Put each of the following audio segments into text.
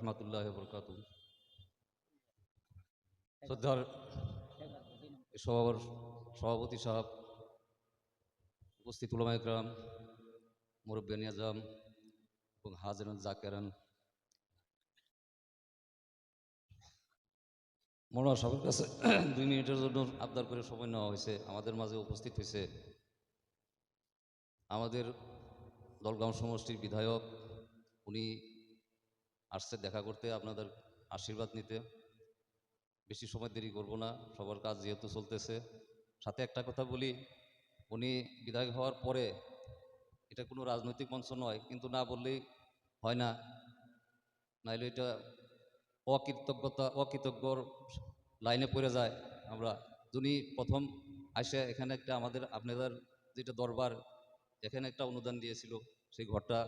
রহমতুল্লাহ বরকাত শ্রদ্ধার সভাপতি সাহেব, উপস্থিত উলামা একরাম মুরব্বিয়ান আজম এবং হাজরান জাকেরান। মনোয়ার সাহেবের কাছে দুই মিনিটের জন্য আবদার করে সময় নেওয়া হয়েছে। আমাদের মাঝে উপস্থিত হয়েছে আমাদের দলগাঁও সমষ্টির বিধায়ক, উনি আসছে দেখা করতে আপনাদের আশীর্বাদ নিতে। বেশি সময় দেরি করব না সবার কাজ যেহেতু চলতেছে। সাথে একটা কথা বলি উনি বিধায়ক হওয়ার পরে এটা কোনো রাজনৈতিক মঞ্চ নয় কিন্তু না বললেই হয় না। নাইলে এটা অকৃতজ্ঞতা অকৃতজ্ঞর লাইনে পড়ে যায়। আমরা যিনি প্রথম আসে এখানে একটা আমাদের আপনাদের যেটা দরবার এখানে একটা অনুদান দিয়েছিল সেই ঘরটা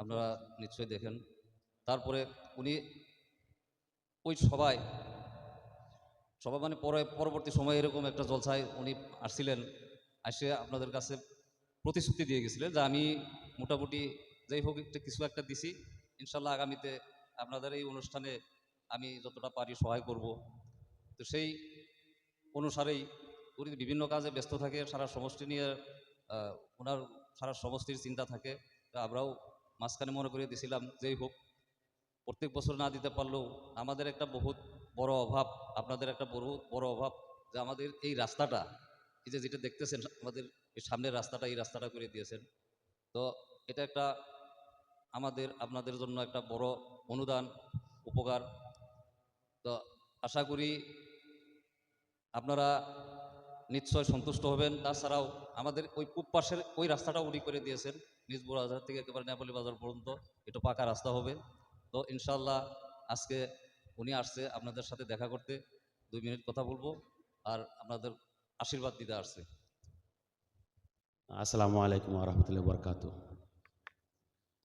আপনারা নিশ্চয়ই দেখেন। তারপরে উনি ওই সবাই সবাই মানে পরে, পরবর্তী সময়ে এরকম একটা জলসায় উনি আসছিলেন, আসে আপনাদের কাছে প্রতিশ্রুতি দিয়ে গেছিলেন যে আমি মোটামুটি যাই হোক একটা কিছু একটা দিছি, ইনশাল্লাহ আগামীতে আপনাদের এই অনুষ্ঠানে আমি যতটা পারি সহায় করব। তো সেই অনুসারেই উনি বিভিন্ন কাজে ব্যস্ত থাকে, সারা সমষ্টি নিয়ে ওনার সারা সমষ্টির চিন্তা থাকে, তা আমরাও মাঝখানে মনে করে দিছিলাম যেই হোক প্রত্যেক বছর না দিতে পারলেও আমাদের একটা বহুত বড় অভাব, আপনাদের একটা বড় বড় অভাব যে আমাদের এই রাস্তাটা, এই যে যেটা দেখতেছেন, আমাদের এই সামনের রাস্তাটা, এই রাস্তাটা করে দিয়েছেন। তো এটা একটা আমাদের, আপনাদের জন্য একটা বড় অনুদান, উপকার। তো আশা করি আপনারা নিশ্চয় সন্তুষ্ট হবেন। তাছাড়াও আমাদের ওই পূব পাশের ওই রাস্তাটা উনি করে দিয়েছেন, নিজ বাজার থেকে একেবারে নেপালি বাজার পর্যন্ত। এটা পাকা রাস্তা হবে। তো ইনশাল্লাহ আজকে উনি আসছে আপনাদের সাথে দেখা করতে। দুই মিনিট কথা বলব আর আপনাদের আশীর্বাদ দিতে আসছে। আসসালামু আলাইকুম রহমতুল্লাহ বরকাত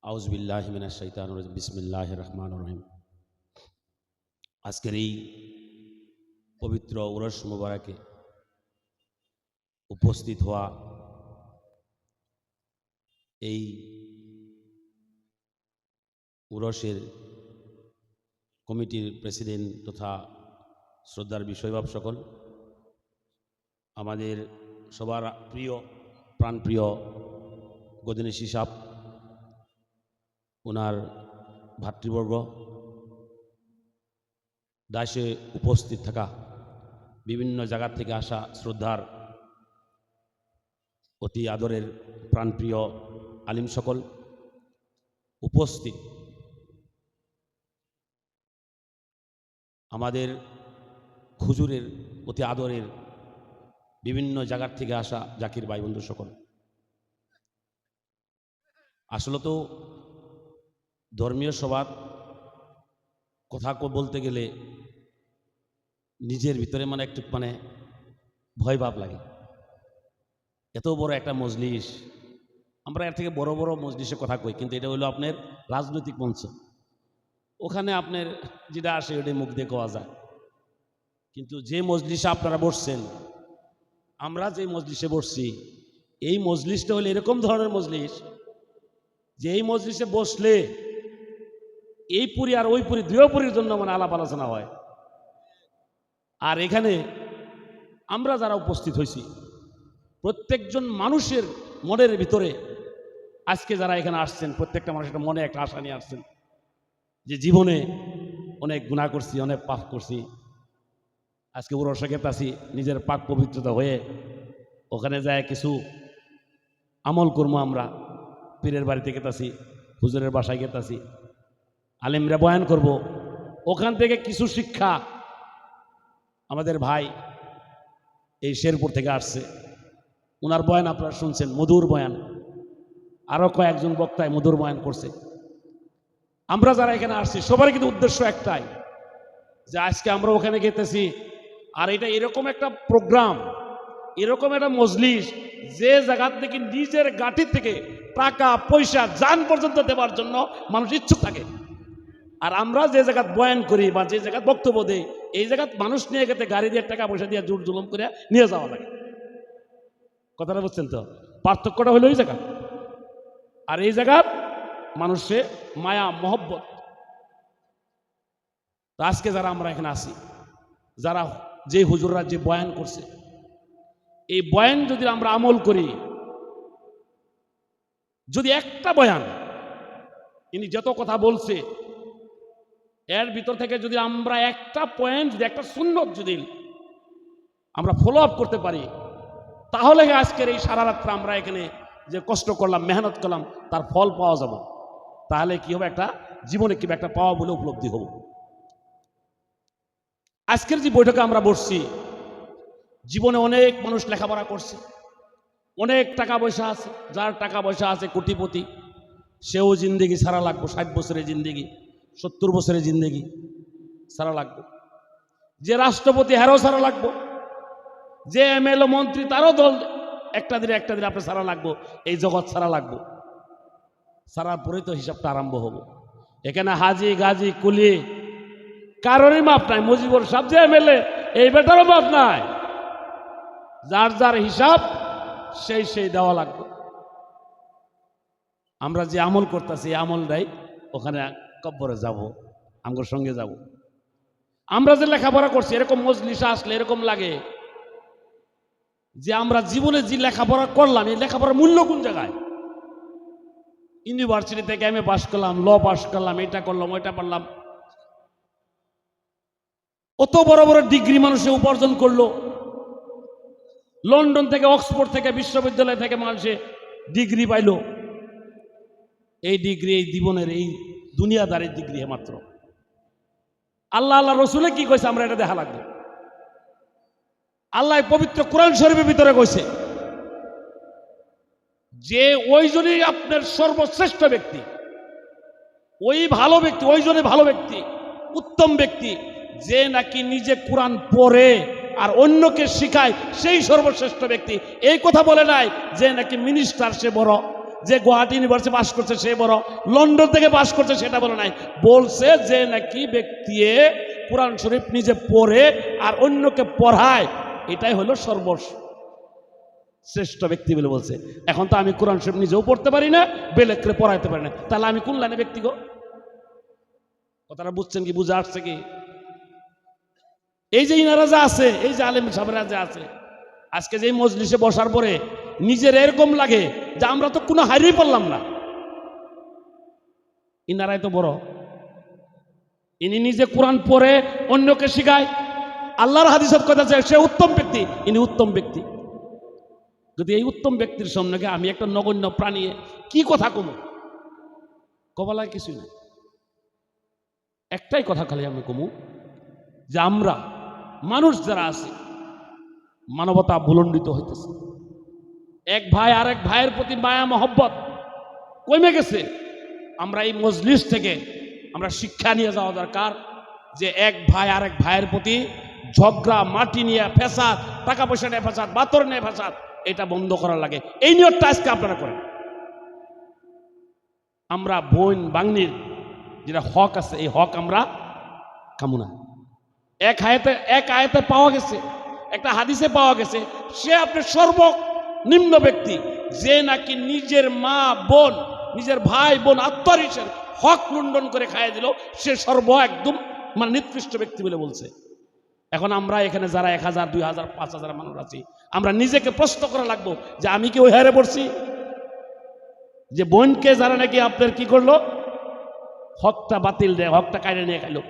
আউজবিল্লাহ মিনা শৈতান বিসমিল্লাহ রহমান রহিম। আজকের এই পবিত্র উরস মুবারকে উপস্থিত হওয়া এই উরসের কমিটির প্রেসিডেন্ট তথা শ্রদ্ধার বিষয়বাব সকল, আমাদের সবার প্রিয়, প্রাণপ্রিয় গদিনী সাপ, ওনার ভাতৃবর্গ, দাসে উপস্থিত থাকা, বিভিন্ন জায়গা থেকে আসা শ্রদ্ধার অতি আদরের প্রাণপ্রিয় আলিম সকল, উপস্থিত আমাদের খুজুরের অতি আদরের বিভিন্ন জায়গার থেকে আসা জাকির ভাই বন্ধু সকল। আসলে তো ধর্মীয় সভার কথা বলতে গেলে নিজের ভিতরে মানে একটু মানে ভয় ভাব লাগে। এত বড় একটা মজলিস, আমরা এর থেকে বড় বড় মজলিসে কথা কই, কিন্তু এটা হলো আপনার রাজনৈতিক মঞ্চ। ওখানে আপনার যেটা আসে ওটাই মুখ দিয়ে কোয়া যায়। কিন্তু যে মজলিসে আপনারা বসছেন, আমরা যে মজলিসে বসছি, এই মজলিসটা হলো এরকম ধরনের মজলিস যে এই মজলিসে বসলে এই পুরী আর ওই পুরী দুই পুরীর জন্য মানে আলাপ আলোচনা হয়। আর এখানে আমরা যারা উপস্থিত হয়েছি, প্রত্যেকজন মানুষের মনের ভিতরে আজকে যারা এখানে আসছেন, প্রত্যেকটা মানুষের মনে একটা আশা নিয়ে আসছেন। যে জীবনে অনেক গুণা করছি, অনেক পাপ করছি। আজকে ওর উরসে গেতাছি নিজের পাক পবিত্রতা হয়ে ওখানে যায় কিছু আমল করব আমরা। পীরের বাড়িতে গেতাছি, হুজুরের বাসায় গেতাছি। আলিমরা বয়ান করব, ওখান থেকে কিছু শিক্ষা আমাদের ভাই এই শেরপুর থেকে আসছে। ওনার বয়ান আপনারা শুনছেন, মধুর বয়ান। আরও কয়েকজন বক্তায় মধুর বয়ান করছে। আমরা যারা এখানে আসছি, সবার কিন্তু উদ্দেশ্য একটাই, যে আজকে আমরা ওখানে গেতেছি। আর এটা এরকম একটা প্রোগ্রাম, এরকম একটা মজলিস, যে জায়গা থেকে, নিজের গাঁটির থেকে টাকা, পয়সা, যান পর্যন্ত দেওয়ার জন্য মানুষ ইচ্ছুক থাকে। আর আমরা যে জায়গাত বয়ান করি বা যে জায়গায় বক্তব্য দেই, এই জায়গাত মানুষ নিয়ে গেতে গাড়ি দিয়ে টাকা, পয়সা দিয়ে জোর জুলুম করে নিয়ে যাওয়া লাগে। কথাটা বুঝছেন তো? পার্থক্যটা হলো ওই জায়গা। আর এই জায়গা মানুষে মায়া, মহব্বত। আজকে যারা আমরা এখানে আসি যারা যে হুজুররা যে বয়ান করছে, এই বয়ান যদি আমরা আমল করি, যদি একটা বয়ান, ইনি যত কথা বলছে, এর ভিতর থেকে যদি আমরা একটা পয়েন্ট যদি একটা সুন্নত যদি আমরা ফলো আপ করতে পারি, তাহলে আজকের এই সারা রাত্রে আমরা এখানে যে কষ্ট করলাম, মেহনত করলাম, তার ফল পাওয়া যাবে। তাহলে কি হবে? একটা জীবনে কি একটা পাওয়া বলে উপলব্ধি হব। আজকের যে বৈঠকে আমরা বসছি, জীবনে অনেক মানুষ লেখাপড়া করছে। অনেক টাকা পয়সা আছে। যার টাকা পয়সা আছে কোটিপতি, সেও জিন্দেগি সারা লাগবো। ষাট বছরের জিন্দেগি, সত্তর বছরের জিন্দেগি সারা লাগবো। যে রাষ্ট্রপতি হ্যারও সারা লাগবো। যে এমএলএ, মন্ত্রী, তারও দল, একটা দিনে একটা দিনে আপনার সারা লাগবো। এই জগৎ সারা লাগবো। সারার পরেই তো হিসাবটা আরম্ভ হব। এখানে হাজি, গাজি, কুলি, কারোরই মাপ নাই, মুজিবুর সাহেব যে এমএলএ এই বেটারও মাপ নাই। যার যার হিসাব, সেই সেই দেওয়া লাগবে। আমরা যে আমল করতেছি, এই আমলটাই ওখানে কব্বরে যাব আমার সঙ্গে যাব। আমরা যে লেখাপড়া করছি, এরকম মজলিসা আসলে এরকম লাগে যে আমরা জীবনে যে লেখাপড়া করলাম, এই লেখাপড়ার মূল্য কোন জায়গায়? ইউনিভার্সিটি থেকে আমি পাশ করলাম ল পাশ করলাম, এটা করলাম, ওইটা পারলাম অত বড় বড় ডিগ্রি মানুষে উপার্জন করল। লন্ডন থেকে, অক্সফোর্ড থেকে, বিশ্ববিদ্যালয় থেকে মানুষে ডিগ্রি পাইলো। এই ডিগ্রি এই জীবনের, এই দুনিয়াদারের ডিগ্রি মাত্র। আল্লাহ আল্লাহ রসুলে কি কইছে? আমরা এটা দেখা লাগবে। আল্লাহ পবিত্র কোরআন শরীফের ভিতরে কইছে যে ওইজনই আপনার সর্বশ্রেষ্ঠ ব্যক্তি, ওই ভালো ব্যক্তি ওইজনে ভালো ব্যক্তি, উত্তম ব্যক্তি, যে নাকি নিজে কোরআন পড়ে আর অন্যকে শিখায়, সেই সর্বশ্রেষ্ঠ ব্যক্তি। এই কথা বলে নাই যে নাকি মিনিস্টার সে বড়, যে গুয়াহাটি ইউনিভার্সিটি পাস করছে সে বড়, লন্ডন থেকে পাস করছে সেটা বলে নাই। বলছে যে নাকি ব্যক্তি কোরআন শরীফ নিজে পড়ে আর অন্যকে পড়ায়, এটাই হলো সর্বস শ্রেষ্ঠ ব্যক্তি বলে বলছে। এখন তো আমি কোরআন শরীফ নিজেও পড়তে পারি না, বেলেকরে পড়াইতে পারি না। তাহলে আমি কোন লাইনে ব্যক্তি গো? কথাটা বুঝছেন কি, বুঝে আসছে কি? এই যে ইনারা যা আছে, এই যে আলেম সাহেবরা যা আছে, আজকে যে মজলিসে বসার পরে নিজের এরকম লাগে যে আমরা তো কোনো হারিয়ে পারলাম না। ইনারাই তো বড়। ইনি নিজে কোরআন পড়ে অন্যকে শিখায়। আল্লাহর হাদিসত কথা সে উত্তম ব্যক্তি, ইনি উত্তম ব্যক্তি। যদি এই উত্তম ব্যক্তির সামনে আমি একটা নগণ্য প্রাণী, কি কথা কমু? কবালায় কিছুই নেই। একটাই কথা খালি আমি কমু, যে আমরা, মানুষ যারা আছে, মানবতা বুলন্ডিত হইতেছে। এক ভাই আরেক ভাইয়ের প্রতি মায়া, মহব্বত কমে গেছে। আমরা এই মজলিস থেকে আমরা শিক্ষা নিয়ে যাওয়া দরকার যে এক ভাই আরেক ভাইয়ের প্রতি ঝগড়া, মাটি নিয়ে ফেসাদ টাকা পয়সা নিয়ে ফেসাদ বাতর নিয়ে ফেসাদ এটা বন্ধ করা লাগে। এই নিয়তটা আজকে আপনারা করেন। আমরা বোন বাংনির যেটা হক আছে, এই হক আমরা কামনা এক আয়তে এক আয়তে পাওয়া গেছে, একটা হাদিসে পাওয়া গেছে, সে আপনার সর্বনিম্ন ব্যক্তি, যে নাকি নিজের মা, বোন, নিজের ভাই, বোন আত্মরিসের হক লুণ্ঠন করে খাইয়ে দিল, সে সর্ব একদম মানে নিকৃষ্ট ব্যক্তি বলে বলছে। এখন আমরা এখানে যারা এক হাজার, দুই হাজার, পাঁচ হাজার মানুষ আছি, আমরা নিজেকে প্রশ্ন করা লাগবো যে আমি কি ওই হারে পড়ছি? যে বোনকে যারা নাকি আপনার কি করল? হকটা বাতিল দেয়, হকটা কাইরে নিয়ে খাইলো।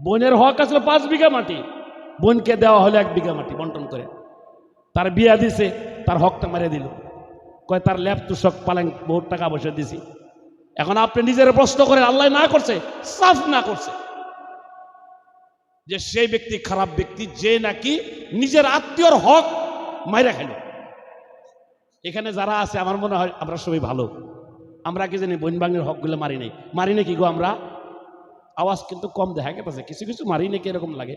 বোনের হক আসলে পাঁচ বিঘা মাটি, বোনকে দেওয়া হলো এক বিঘা মাটি বন্টন করে। তার বিয়া দিছে, তার হকটা মেরে দিল। কয়, তার ল্যাপ তুষক পালেং বহুত টাকা পয়সা দিছি। এখন আপনি নিজের প্রশ্ন করে আল্লাহ না করছে, সাফ না করছে। যে সেই ব্যক্তি খারাপ ব্যক্তি, যে নাকি নিজের আত্মীয়র হক মাইরা খেল। এখানে যারা আছে, আমার মনে হয় আমরা সবাই ভালো। আমরা কি জানি বন বাংলার হকগুলো মারি নেই। মারি নাকি গো আমরা? আওয়াজ কিন্তু কম দেখা গেছে কিছু কিছু মারি নাকি এরকম লাগে।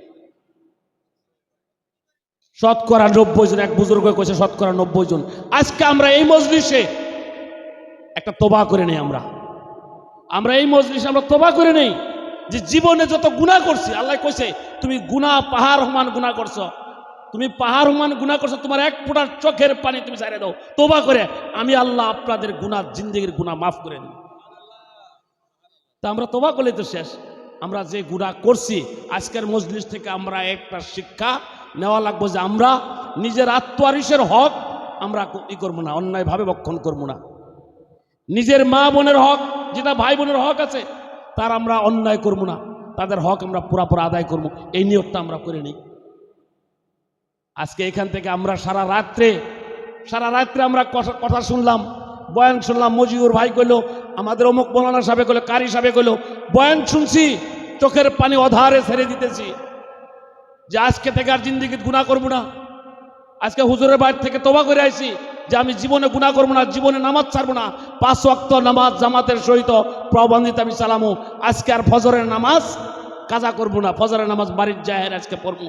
শতকরা নব্বই জন, এক বুজুর্গ কইছে শতকরা নব্বই জন। আজকে আমরা এই মজলিসে একটা তোবা করে নেই আমরা। আমরা এই মজলিসে আমরা তোবা করে নেই। যে জীবনে যত গুণা করছি, আল্লাহ কইছে, তুমি গুণা পাহাড় সমান গুণা করছ। তুমি পাহাড় সমান গুণা করছ, তোমার এক ফোঁটার চোখের পানি তুমি ছাড়ে দাও। তোবা করে, আমি আল্লাহ আপনাদের গুণা জিন্দগির গুণা মাফ করে দিই তা আমরা তোবা করলে তো শেষ। আমরা যে গুণা করছি, আজকের মজলিস থেকে আমরা একটা শিক্ষা নেওয়া লাগবো যে আমরা নিজের আত্ময়ারিসের হক আমরা ই করব না, অন্যায়ভাবে বক্ষণ করব না। নিজের মা বোনের হক, যেটা ভাই বোনের হক আছে তার আমরা অন্যায় করব না। তাদের হক আমরা পুরাপুরা আদায় করব। এই নিয়তটা আমরা করে নিই। আজকে এখান থেকে আমরা সারা রাত্রে সারা রাত্রে আমরা কথা- কথা শুনলাম, বয়ান শুনলাম মজিউর ভাই কইলো, আমাদের অমুক মৌলানা সাহেব কইলো, কারি সাহেব কইলো, বয়ান শুনছি, চোখের পানি অধারে ছেড়ে দিতেছি। যে আজকে থেকে আর জিন্দিগি গুণা করব না। আজকে হুজুরের বাড়ি থেকে তোবা করে আইছি যে আমি জীবনে গুণা করব না, জীবনে নামাজ ছাড়বো না। পাঁচ ওয়াক্ত নামাজ জামাতের সহিত প্রবন্ধিত আমি চালামু আজকে আর ফজরের নামাজ কাজা করব না, ফজরের নামাজ বাড়ির যায় আজকে পড়ব।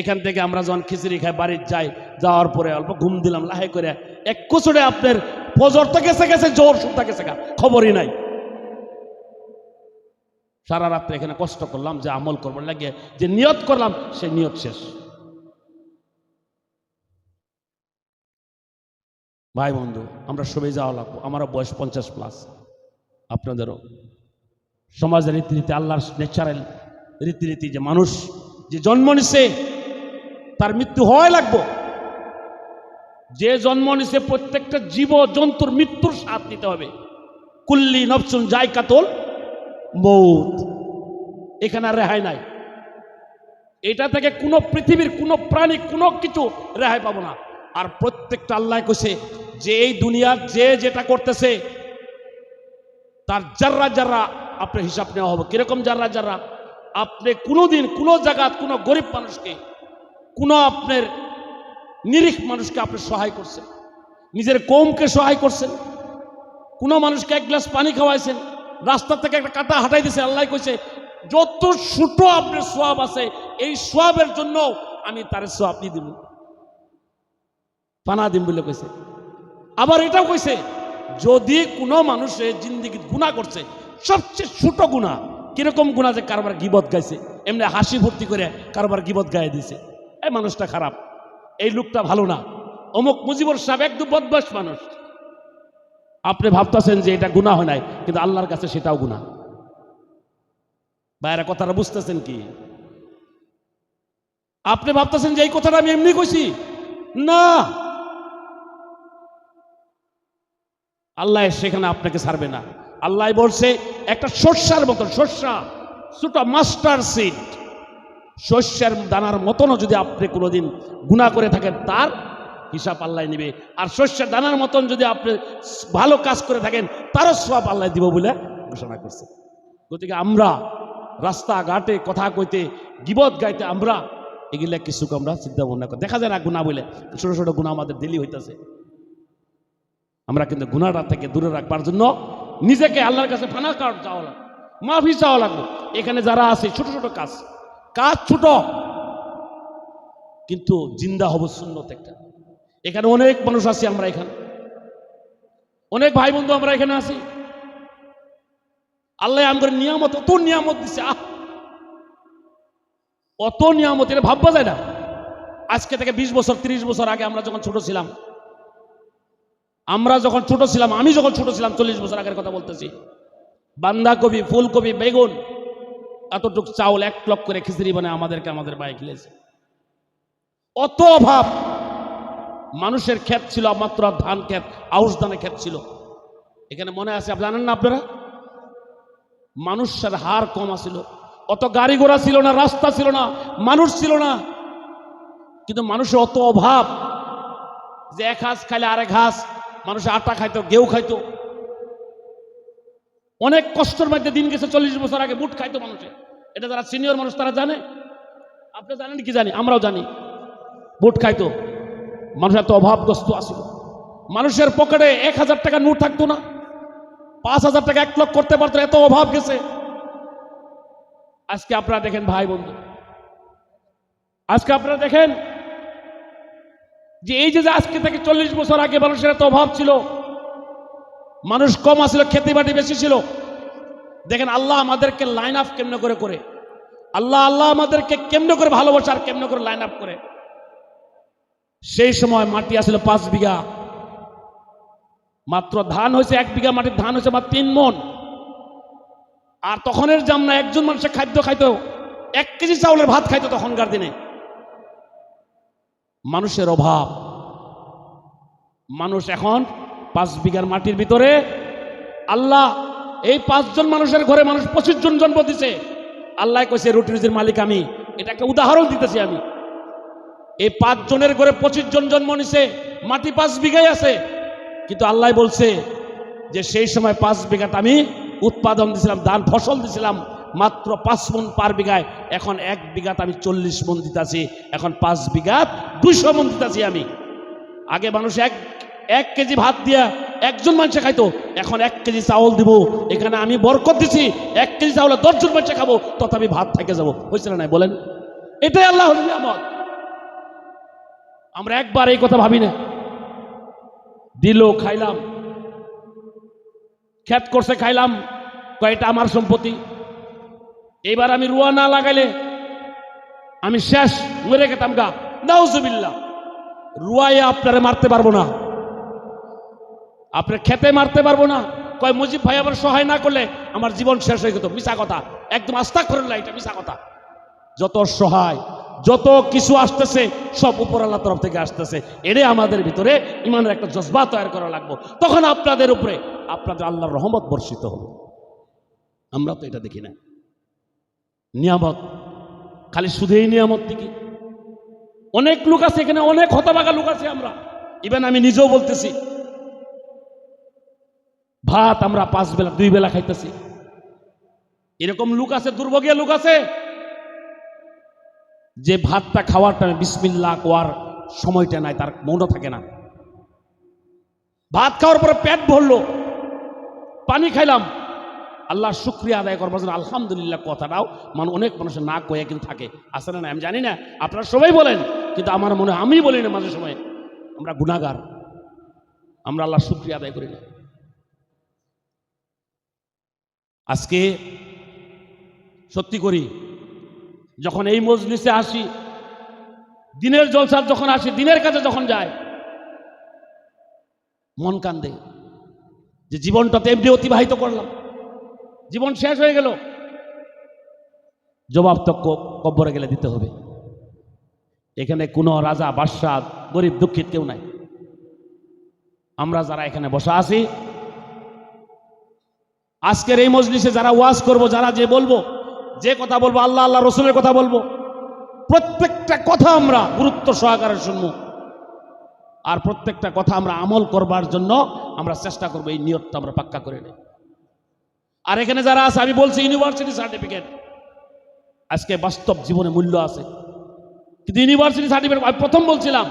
এখান থেকে আমরা যখন খিচুড়ি খাই, বাড়ির যাই, যাওয়ার পরে অল্প ঘুম দিলাম, লাহে করে এক কুচুরে আপনার ফজর তো গেছে গেছে জোর সুতা গেছে খবরই নাই। সারা রাত্রে এখানে কষ্ট করলাম, যে আমল করবার লাগে, যে নিয়ত করলাম সে নিয়ত শেষ। ভাই বন্ধু, আমরা সবাই যাওয়া লাগবো। আমারও বয়স পঞ্চাশ প্লাস আপনাদেরও। সমাজের রীতিনীতি, আল্লাহর ন্যাচারাল রীতিনীতি, যে মানুষ যে জন্ম নিছে, তার মৃত্যু হয় লাগবো। যে জন্ম নিছে, প্রত্যেকটা জীব জন্তুর মৃত্যুর স্বাদ নিতে হবে। কুল্লি নফসুন যাই কাতল মৌত। এখানে আর রেহাই নাই। এটা থেকে কোনো পৃথিবীর কোনো প্রাণী কোনো কিছু রেহাই পাবো না। আর প্রত্যেকটা আল্লাহ কইছে যে এই দুনিয়ার যে যেটা করতেছে, তার জাররা জাররা আপনার হিসাব নেওয়া হবে। কীরকম জাররা জাররা আপনি কোনোদিন কোনো জায়গা কোনো গরিব মানুষকে, কোনো আপনার নিরিখ মানুষকে আপনি সহায় করছেন। নিজের কমকে সহায় করছেন। কোনো মানুষকে এক গ্লাস পানি খাওয়াইছেন। রাস্তা থেকে একটা কাটা হাঁটাই দিছে, আল্লাহ কইছে, যত ছোট আপনার সোয়াব আছে, এই সোয়াবের জন্য আমি তার সোয়াব দিয়ে দিব। পানা দিম বলে কইছে। আবার এটাও কইছে, যদি কোনো মানুষে জিন্দিগি গুণা করছে, সবচেয়ে ছোট গুণা কীরকম গুণা যে কারবার গিবত গাইছে, এমনি হাসি ভর্তি করে কারবার গিবত গায়ে দিছে। এই মানুষটা খারাপ, এই লোকটা ভালো না। অমুক মুজিবুর সাহেব একদম বদমাস মানুষ। আপনি ভাবতেছেন যে এটা গুণা হয় নাই, কিন্তু আল্লাহর কাছে সেটাও গুণা বাইরে কথাটা বুঝতেছেন কি? আপনি ভাবতেছেন যে এই কথাটা আমি এমনি কইছি? না আল্লাহ সেখানে আপনাকে ছাড়বে না। আল্লাহ বলছে, একটা শস্যার মতন শস্যা ছোট মাস্টার সিড। শস্যের দানার মতনও যদি আপনি কোনোদিন গুণা করে থাকেন, তার হিসাব আল্লাহ নিবে। আর শস্যের দানার মতন যদি আপনি ভালো কাজ করে থাকেন, তারও সব আল্লাহ দিব বলে ঘোষণা করছে। গতিকে আমরা রাস্তাঘাটে কথা কইতে, গিবত গাইতে আমরা এগুলা কিছু আমরা চিন্তা ভাবনা দেখা যায় না গুণা বলে ছোট ছোট গুণা আমাদের দিলি হইতেছে। আমরা কিন্তু গুণাটা থেকে দূরে রাখবার জন্য নিজেকে আল্লাহর কাছে ফানা যাওয়া লাগবে, মাফি চাওয়া লাগবে। এখানে যারা আছে, ছোট ছোট কাজ কাজ ছোট, কিন্তু জিন্দা হব শূন্যত একটা। এখানে অনেক মানুষ আছি আমরা এখানে। অনেক ভাই বন্ধু আমরা এখানে আছি। আল্লাহ আমাদের নিয়ামত, অত নিয়ামত দিচ্ছে আহ! অত নিয়ামত, এটা ভাববা যায় না। আজকে থেকে বিশ বছর, ত্রিশ বছর আগে আমরা যখন ছোট ছিলাম আমরা যখন ছোট ছিলাম, আমি যখন ছোট ছিলাম, চল্লিশ বছর আগের কথা বলতেছি। বান্ধাকপি, ফুলকপি, বেগুন, এতটুক চাউল এক লক করে খিচড়ি বানায় আমাদেরকে আমাদের বাড়ি খেলেছে। অত অভাব। মানুষের ক্ষেত ছিল মাত্র ধান ক্ষেত, আউশ ধানের ক্ষেত ছিল। এখানে মনে আছে জানেন না আপনারা? মানুষের হার কম আছিল। অত গাড়ি ঘোড়া ছিল না, রাস্তা ছিল না, মানুষ ছিল না। কিন্তু মানুষের অত অভাব যে এক ঘাস খাইলে আরেক ঘাস মানুষ আটা খাইতো গেউ খাইতো। অনেক কষ্টের মধ্যে দিন গেছে, চল্লিশ বছর আগে বুট খাইতো মানুষে। এটা যারা সিনিয়র মানুষ, তারা জানে। আপনি জানেন কি জানি? আমরাও জানি। বুট খাইতো। মানুষ এত অভাবগ্রস্ত আসিল মানুষের পকেটে এক হাজার টাকা নোট থাকতো না। পাঁচ হাজার টাকা এক লক্ষ করতে পারতো এত অভাব গেছে। আজকে আপনারা দেখেন, ভাই বন্ধু। আজকে আপনারা দেখেন যে এই যে আজকে থেকে চল্লিশ বছর আগে মানুষের এত অভাব ছিল। মানুষ কম আসছিল খেতে বাটি বেশি ছিল। দেখেন আল্লাহ আমাদেরকে লাইন আপ কেমনে করে করে? আল্লাহ আল্লাহ আমাদেরকে কেমনে করে ভালোবাসা আর কেমনে করে লাইন আপ করে? সেই সময় মাটি আসলে পাঁচ বিঘা। মাত্র ধান হয়েছে এক বিঘা, মাটির ধান হয়েছে মাত্র তিন মন আর তখনের জামনা একজন মানুষের খাদ্য খাইতো, এক কেজি চাউলের ভাত খাইতো তখনকার দিনে। মানুষের অভাব। মানুষ এখন পাঁচ বিঘার মাটির ভিতরে। আল্লাহ এই পাঁচজন মানুষের ঘরে মানুষ পঁচিশ জন জন্ম দিছে। আল্লাহ কইছে, রুটি রুজির মালিক আমি। এটাকে উদাহরণ দিতেছি আমি। এই পাঁচ জনের ঘরে পঁচিশ জন জন্ম নিছে, মাটি পাঁচ বিঘাই আছে। কিন্তু আল্লাহ বলছে যে, সেই সময় পাঁচ বিঘাত আমি উৎপাদন দিছিলাম, ধান, ফসল দিছিলাম। মাত্র পাঁচ মন পার বিঘায়। এখন এক বিঘাত আমি চল্লিশ মন দিতাছি। এখন পাঁচ বিঘাত দুইশো মন দিতাছি আমি। আগে মানুষ এক এক কেজি ভাত দিয়া একজন মানুষে খাইতো। এখন এক কেজি চাউল দিব। এখানে আমি বরকত দিছি, এক কেজি চাউলে দশজন মানুষে খাব, তথাপি ভাত থেকে যাব। হয়েছে না নাই? বলেন। এটাই আল্লাহ নিয়ামত। আমরা একবার এই কথা ভাবি না। দিল, খাইলাম। খ্যাত করছে, খাইলাম। কয়টা আমার সম্পত্তি। এবার আমি রুয়া না লাগাইলে আমি শেষ, মরে গেতাম গা। নাউজুবিল্লাহ। রুয়ায় আপনারে মারতে পারব না। আপনার খেতে মারতে পারব না। কয়, মুজিব ভাই আবার সহায় না করলে আমার জীবন শেষ হয়ে যেত। মিশা কথা। একদম আস্থা করেন না এটা মিশা কথা। যত সহায়, যত কিছু আসতেছে, সব উপর আল্লাহ তরফ থেকে আসতেছে। এরে আমাদের ভিতরে ইমানের একটা জজবা তৈরি করা লাগবো। তখন আপনাদের উপরে, আপনাদের আল্লাহর রহমত বর্ষিত হবে। আমরা তো এটা দেখি না। নিয়ামত। খালি শুধুই নিয়ামত দেখি। অনেক লোক আছে এখানে, অনেক হতবাগা লোক আছে আমরা। ইভেন আমি নিজেও বলতেছি, ভাত আমরা পাঁচ বেলা, দুই বেলা খাইতেছি। এরকম লোক আছে দুর্ভোগীয় লোক আছে, যে ভাতটা খাওয়ার টাইমে বিসমিল্লা কোয়ার সময়টা নাই, তার মনও থাকে না। ভাত খাওয়ার পরে পেট ভরলো, পানি খাইলাম আল্লাহ শুক্রিয়া আদায় করবার জন্য আলহামদুলিল্লাহ কথাটাও মানে অনেক মানুষের না কয়ে কিন্তু থাকে। আসলে না আমি জানি না। আপনারা সবাই বলেন। কিন্তু আমার মনে আমি বলি না মাঝে সময়। আমরা গুণাগার আমরা আল্লাহ শুক্রিয়া আদায় করি না। আজকে সত্যি করি, যখন এই মজলিসে আসি, দিনের জলসার যখন আসি, দিনের কাছে যখন যায় মন কান্দে। যে জীবনটা তো এমনি অতিবাহিত করলাম। জীবন শেষ হয়ে গেল। জবাব তো কব্বরে গেলে দিতে হবে। এখানে কোনো রাজা, বাদশাহ, গরিব, দুঃখিত কেউ নাই। আমরা যারা এখানে বসা আছি, আজকের এই মজলিসে যারা ওয়াজ করব, যারা যে বলব, যে কথা বলব, আল্লাহ আল্লাহ, রসুলের কথা বলব, প্রত্যেকটা কথা আমরা গুরুত্ব সহকারে শুনব। আর প্রত্যেকটা কথা আমরা আমল করবার জন্য আমরা চেষ্টা করব, এই নিয়তটা আমরা পাক্কা করে নিই। আর এখানে যারা আছে, আমি বলছি ইউনিভার্সিটি সার্টিফিকেট আজকে বাস্তব জীবনে মূল্য আছে। কিন্তু ইউনিভার্সিটি সার্টিফিকেট আমি প্রথম বলছিলাম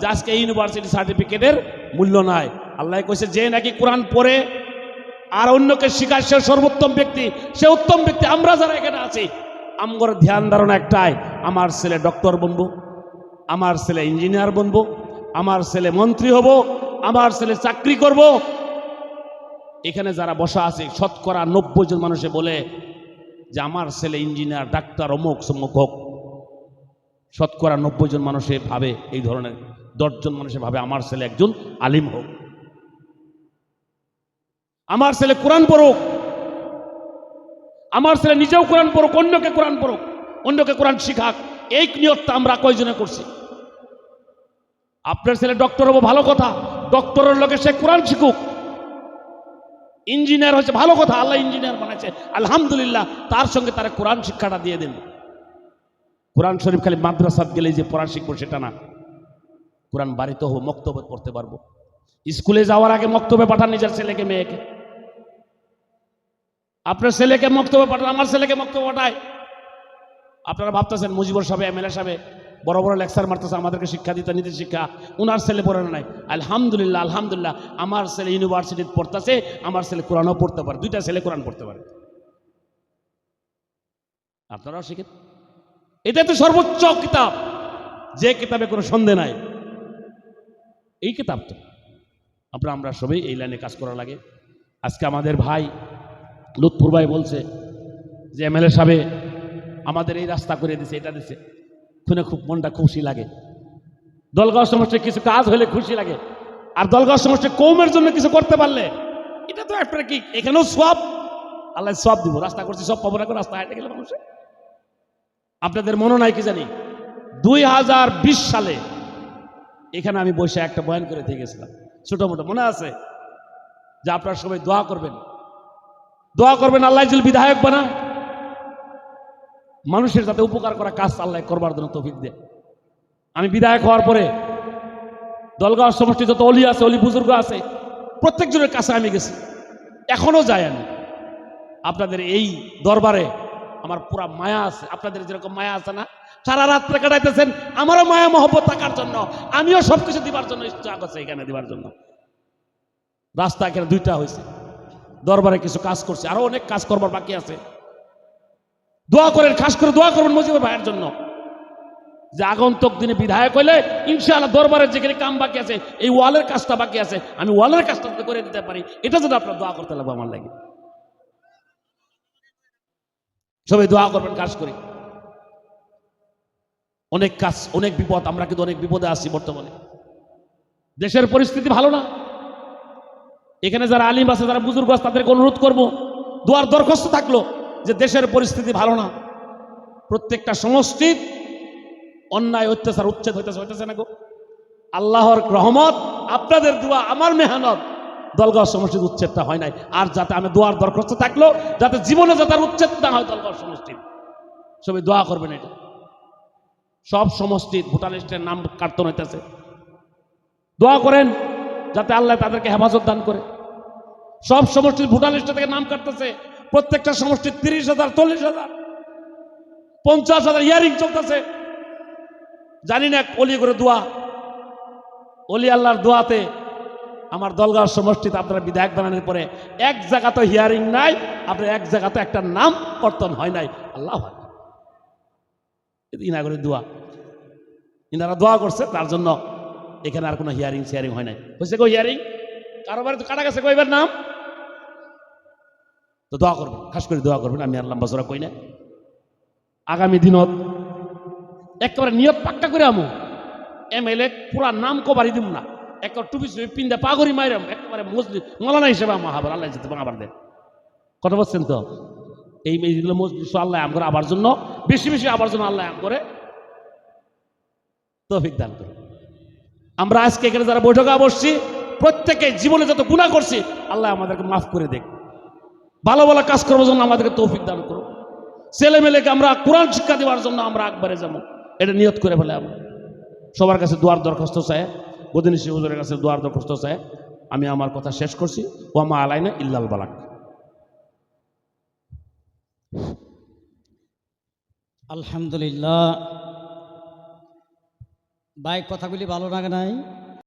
যে আজকে ইউনিভার্সিটি সার্টিফিকেটের মূল্য নাই। আল্লাহ কইছে, যে নাকি কোরআন পড়ে আর অন্যকে শিখায়, সে সর্বোত্তম ব্যক্তি, সে উত্তম ব্যক্তি, আমরা যারা এখানে আছি, আমগর ধ্যান ধারণা একটাই, আমার ছেলে ডক্টর বনবো, আমার ছেলে ইঞ্জিনিয়ার বনবো, আমার ছেলে মন্ত্রী হব, আমার ছেলে চাকরি করব এখানে যারা বসা আছে, শতকরা নব্বই জন মানুষে বলে যে আমার ছেলে ইঞ্জিনিয়ার, ডাক্তার অমুক সমুক হোক। শতকরা নব্বই জন মানুষে ভাবে এই ধরনের দশজন মানুষে ভাবে আমার ছেলে একজন আলিম হোক। আমার ছেলে কোরআন পড়ুক। আমার ছেলে নিজেও কোরআন পড়ুক, অন্যকে কোরআন পড়ুক, অন্যকে কোরআন শিখাক। এই নিয়তটা আমরা কয়জনে করছি? আপনার ছেলে ডক্টর হব ভালো কথা, ডক্টরের লোকে সে কোরআন শিখুক। ইঞ্জিনিয়ার হচ্ছে ভালো কথা, আল্লাহ ইঞ্জিনিয়ার বানাইছে। আলহামদুলিল্লাহ, তার সঙ্গে তারা কোরআন শিক্ষাটা দিয়ে দেন কোরআন শরীফ খালি মাদ্রাসাত গেলে যে পড়া শিখব সেটা না। কোরআন বাড়িতে হব মক্তব্য পড়তে পারব। স্কুলে যাওয়ার আগে মক্তবে পাঠান নিজের ছেলেকে, মেয়েকে। আপনার ছেলেকে মক্তব্য পাঠান, আমার ছেলেকে মক্তব্য পাঠায়। আপনারা ভাবতেছেন, মুজিবুর সাহেব এমএলএ সাহেব বড় বড় লেকচার মারতেছে, আমাদেরকে শিক্ষা দিতে, নীতি শিক্ষা। উনার ছেলে পড়ে না নাই। আলহামদুলিল্লাহ আলহামদুলিল্লাহ, আমার ছেলে ইউনিভার্সিটিতে পড়তেছে, আমার ছেলে কোরআনও পড়তে পারে। দুইটা ছেলে কোরআন পড়তে পারে। আপনারাও শিখেন। এটা তো সর্বোচ্চ কিতাব। যে কিতাবে কোনো সন্দেহ নাই। এই কিতাব তো। আপনারা, আমরা সবাই এই লাইনে কাজ করা লাগে। আজকে আমাদের ভাই লুৎফুর ভাই বলছে যে এমএলএ সাহেব, আমাদের এই রাস্তা করে দিছে, এটা দিছে। শুনে খুব মনটা খুশি লাগে। দলগাঁও সমষ্টির কিছু কাজ হলে খুশি লাগে। আর দলগাঁও সমষ্টি কৌমের জন্য কিছু করতে পারলে, এটা তো একটা কি? এখানেও সব। আল্লাহ সব দিব। রাস্তা করছি, সব পাবো না রাস্তা হাঁটে গেলে মানুষে আপনাদের মনে নাই কি জানি? দুই হাজার বিশ সালে এখানে আমি বসে একটা বয়ান করে দিয়ে গেছিলাম। ছোট মোটো, মনে আছে? যে আপনারা সবাই দোয়া করবেন। দোয়া করবেন, আল্লাহ বিধায়ক বানা মানুষের যাতে উপকার করা কাজ আল্লাহ করবার জন্য তৌফিক দেয় আমি বিধায়ক হওয়ার পরে দলগাঁও সমষ্টি যত অলি আছে, অলি বুজুর্গ আছে, প্রত্যেকজনের কাছে আমি গেছি। এখনও যাই আমি। আপনাদের এই দরবারে আমার পুরা মায়া আছে। আপনাদের যেরকম মায়া আছে না, সারা রাত্রে কাটাইতেছেন, আমারও মায়া, মহব্বত থাকার জন্য। আমিও সব কিছু দিবার জন্য ইচ্ছা করছে এখানে দিবার জন্য। রাস্তা এখানে দুইটা হয়েছে দরবারে কিছু কাজ করছে। আরও অনেক কাজ করবার বাকি আছে। দোয়া করেন, খাস করে দোয়া করবেন মুজিবুর ভাইয়ের জন্য। যে আগন্তক দিনে বিধায়ক হইলে ইনশাআল্লাহ দরবারের যেখানে কাম বাকি আছে, এই ওয়ালের কাজটা বাকি আছে, আমি ওয়ালের কাজটা করে দিতে পারি, এটা যদি আপনার দোয়া করতে লাগবে আমার লাগে। সবাই দোয়া করবেন কাজ করি। অনেক কাজ, অনেক বিপদ, আমরা কিন্তু অনেক বিপদে আছি বর্তমানে। দেশের পরিস্থিতি ভালো না। এখানে যারা আলিম আছে, যারা বুজুর্গ আছে, তাদেরকে অনুরোধ করব, দোয়ার দরখাস্ত থাকল। যে দেশের পরিস্থিতি ভালো না। প্রত্যেকটা সমষ্টির অন্যায়, অত্যাচার, উচ্ছেদ হইতেছে হইতেছে না গো। আল্লাহর রহমত, আপনাদের দোয়া, আমার মেহনত, দলগাঁও সমষ্টির উচ্ছেদটা হয় নাই। আর যাতে আমি দোয়ার দরখাস্ত থাকল যাতে জীবনে যাতে উচ্ছেদ না হয় দলগাঁও সমষ্টির সবাই দোয়া করবেন এটা। সব সমষ্টির ভুটানিস্টের নাম কার্তন হইতেছে। দোয়া করেন, যাতে আল্লাহ তাদেরকে হেফাজত দান করে। সব সমষ্টির ভুটানিস্ট থেকে নাম কাটতেছে। প্রত্যেকটা সমষ্টির তিরিশ হাজার, চল্লিশ হাজার, পঞ্চাশ হাজার ইয়ারিং চলতেছে। জানি না, অলি করে দোয়া। অলি আল্লাহর দোয়াতে আমার দলগাঁও সমষ্টিতে আপনারা বিধায়ক বানানোর পরে এক জায়গাতে হিয়ারিং নাই, আপনার এক জায়গাতে একটা নাম কর্তন হয় নাই। আল্লাহ ইনাগরের দোয়া। ইনারা দোয়া করছে, তার জন্য এখানে আর কোনো হিয়ারিং শেয়ারিং হয় নাই। হয়েছে গো হিয়ারিং কারোবার তো কাটা গেছে কইবার নাম? তো দোয়া করবেন, খাস করে দোয়া করবেন, আমি আল্লাহ চড়া কই না। আগামী দিনত একেবারে নিয়ত পাক্কা করে আমু। এম এল এ পুরা নাম কবারই দিব না। একবার টুপি টুপি পিন্দা পাগরি মাইরাম একেবারে মজলি মলানা হিসেবে আমা আবার আল্লাহ যেতে আবার দেন। কথা বলছেন তো? এই এইগুলো মজলিস আল্লাহ আম করে আবার জন্য, বেশি বেশি আবার জন্য আল্লাহ আম করে তৌফিক দান করে আমরা আজকে এখানে যারা বৈঠকে বসছি, প্রত্যেকে জীবনে যত গুণা করছি, আল্লাহ আমাদেরকে মাফ করে দেখ। ভালো ভালো কাজ করবার জন্য আমাদেরকে তৌফিক দান করো। ছেলে মেয়েকে আমরা কোরআন শিক্ষা দেওয়ার জন্য আমরা আকবারে যাব। এটা নিয়ত করে ফেলে আমরা। সবার কাছে দোয়ার দরখাস্ত চায় বদিনী হুজুরের কাছে দোয়ার দরখাস্ত চায় আমি আমার কথা শেষ করছি। ও আমা আলাইনা ইল্লাল বালাক। আলহামদুলিল্লাহ। ভাই, কথাগুলি ভালো লাগে নাই?